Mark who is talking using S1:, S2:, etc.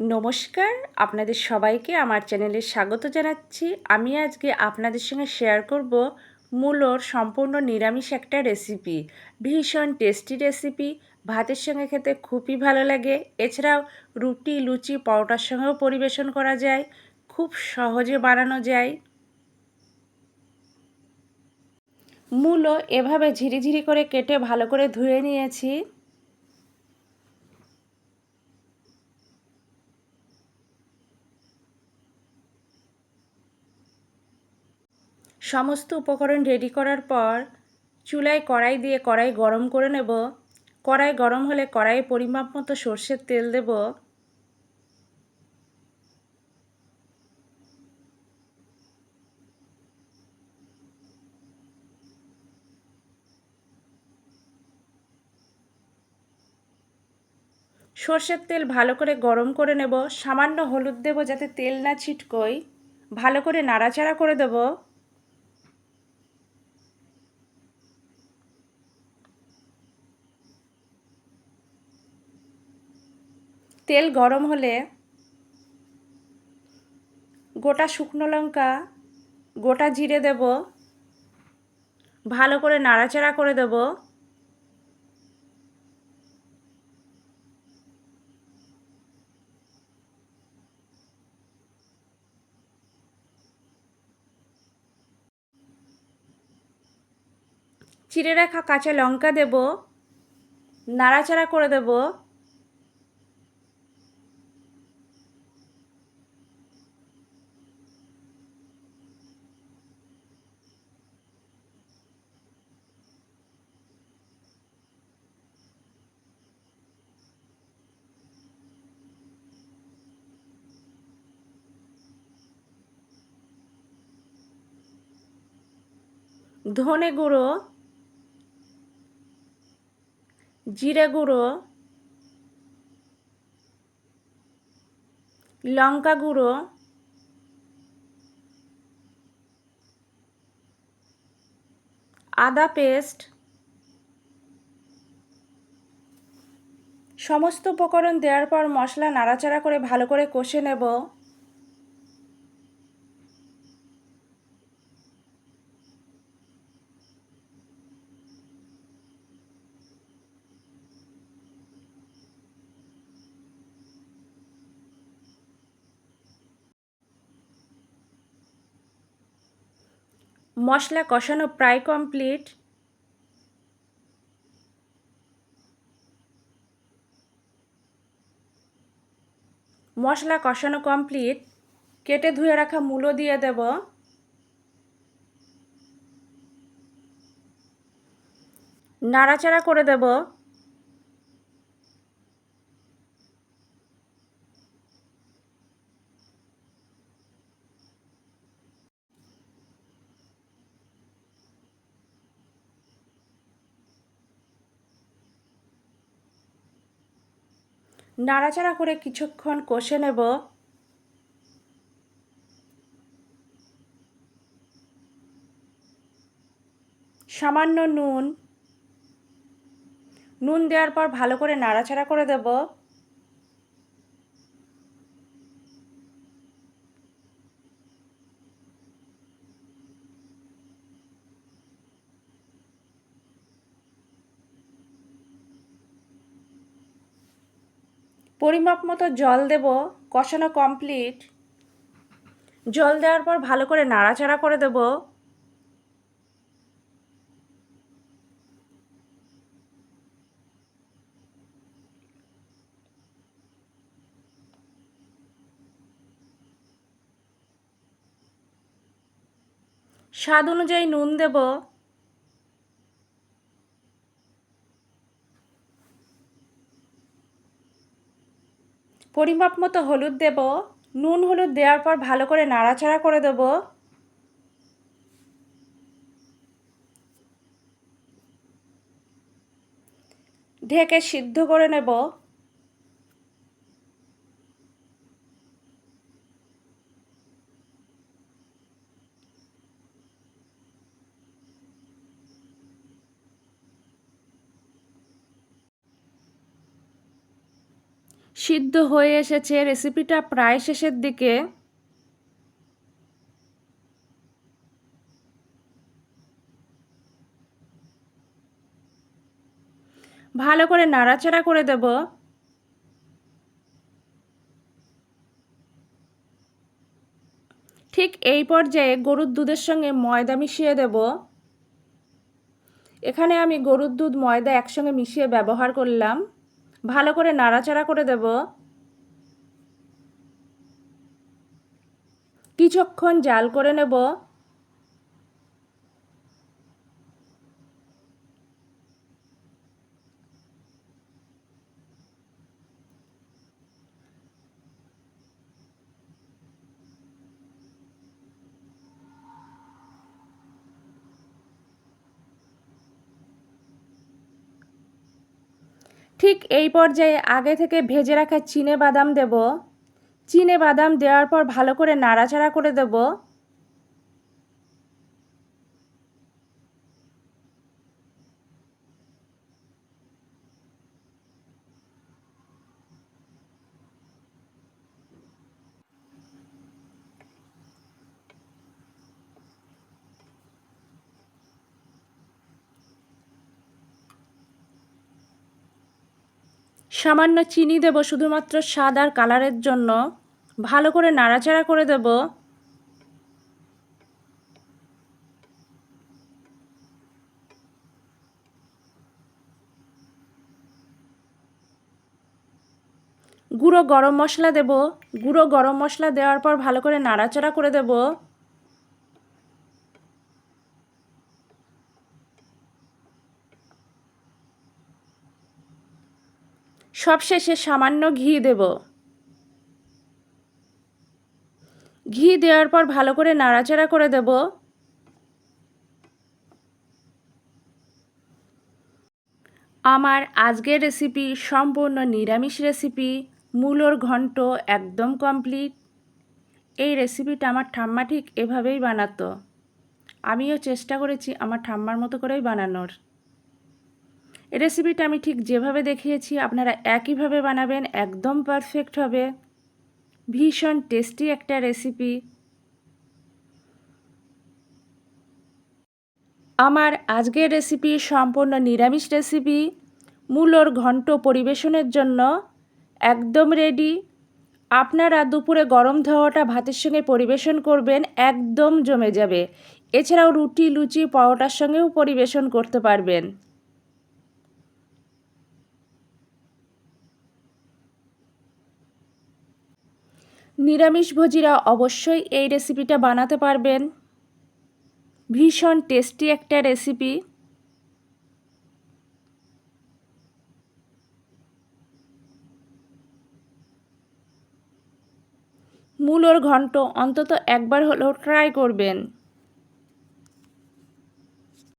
S1: নমস্কার, আপনাদের সবাইকে আমার চ্যানেলে স্বাগত জানাচ্ছি। আমি আজকে আপনাদের সঙ্গে শেয়ার করব মূলোর সম্পূর্ণ নিরামিষ একটা রেসিপি ভীষণ টেস্টি রেসিপি ভাতের সঙ্গে খেতে খুবই ভালো লাগে। এছাড়াও রুটি, লুচি, পরোটার সঙ্গেও পরিবেশন করা যায়। খুব সহজে বানানো যায়। মূলো এভাবে ঝিরিঝিরি করে কেটে ভালো করে ধুয়ে নিয়েছি। সমস্ত উপকরণ রেডি করার পর চুলায় কড়াই দিয়ে কড়াই গরম করে নেব। কড়াই গরম হলে কড়াইয়ে পরিমাপ মতো সর্ষের তেল দেব। সর্ষের তেল ভালো করে গরম করে নেব। সামান্য হলুদ দেব যাতে তেল না ছিটকোয়। ভালো করে নাড়াচাড়া করে দেবো। তেল গরম হলে গোটা শুকনো লঙ্কা, গোটা জিরে দেব, ভালো করে নাড়াচাড়া করে দেব। চিড়ে রাখা কাঁচা লঙ্কা দেব, নাড়াচাড়া করে দেবো। ধনে গুঁড়ো, জিরে গুঁড়ো, লঙ্কা গুঁড়ো, আদা পেস্ট, সমস্ত উপকরণ দেওয়ার পর মশলা নাড়াচাড়া করে ভালো করে কষে নেব। মশলা কষানো প্রায় কমপ্লিট মশলা কষানো কমপ্লিট কেটে ধুয়ে রাখা মূলো দিয়ে দেব। নাড়াচাড়া করে দেব। নাড়াচাড়া করে কিছুক্ষণ কষে নেব। সামান্য নুন। নুন দেওয়ার পর ভালো করে নাড়াচাড়া করে দেব। পরিমাপ মতো জল দেব, কষানো কমপ্লিট জল দেওয়ার পর ভালো করে নাড়াচাড়া করে দেব। স্বাদ অনুযায়ী নুন দেব। পরিমাপ মতো হলুদ দেব, নুন হলুদ দেওয়ার পর ভালো করে নাড়াচাড়া করে দেব। ঢেকে সিদ্ধ করে নেব। সিদ্ধ হয়ে এসেছে। রেসিপিটা প্রায় শেষের দিকে। ভালো করে নাড়াচাড়া করে দেব। ঠিক এই পর্যায়ে গরুর দুধের সঙ্গে ময়দা মিশিয়ে দেব। এখানে আমি গরুর দুধ ময়দা একসঙ্গে মিশিয়ে ব্যবহার করলাম। ভালো করে নাড়াচাড়া করে দেব। কিছুক্ষণ জাল করে নেব। ঠিক এই পর্যায়ে আগে থেকে ভেজে রাখা চিনে বাদাম দেব। চিনে বাদাম দেওয়ার পর ভালো করে নাড়াচাড়া করে দেব। সামান্য চিনি দেব শুধুমাত্র স্বাদ আর কালারের জন্য। ভালো করে নাড়াচাড়া করে দেব। গুঁড়ো গরম মশলা দেব। গুঁড়ো গরম মশলা দেওয়ার পর ভালো করে নাড়াচাড়া করে দেব। সবশেষে সামান্য ঘি দেব। ঘি দেওয়ার পর ভালো করে নাড়াচাড়া করে দেব। আমার আজকের রেসিপি সম্পূর্ণ নিরামিষ রেসিপি মূলোর ঘন্ট একদম কমপ্লিট এই রেসিপিটা আমার ঠাম্মা ঠিক এভাবেই বানাতো। আমিও চেষ্টা করেছি আমার ঠাম্মার মতো করেই বানানোর। রেসিপিটা আমি ঠিক যেভাবে দেখিয়েছি, আপনারা একইভাবে বানাবেন, একদম পারফেক্ট হবে। ভীষণ টেস্টি একটা রেসিপি আমার আজকের রেসিপি সম্পূর্ণ নিরামিষ রেসিপি মূলোর ঘন্ট পরিবেশনের জন্য একদম রেডি আপনারা দুপুরে গরম ধোয়াটা ভাতের সঙ্গে পরিবেশন করবেন, একদম জমে যাবে। এছাড়াও রুটি, লুচি, পরোটার সঙ্গেও পরিবেশন করতে পারবেন। নিরামিষভোজীরা অবশ্যই এই রেসিপিটা বানাতে পারবেন। ভীষণ টেস্টি একটা রেসিপি। মূলর ঘন্ট অন্তত একবার হলেও ট্রাই করবেন।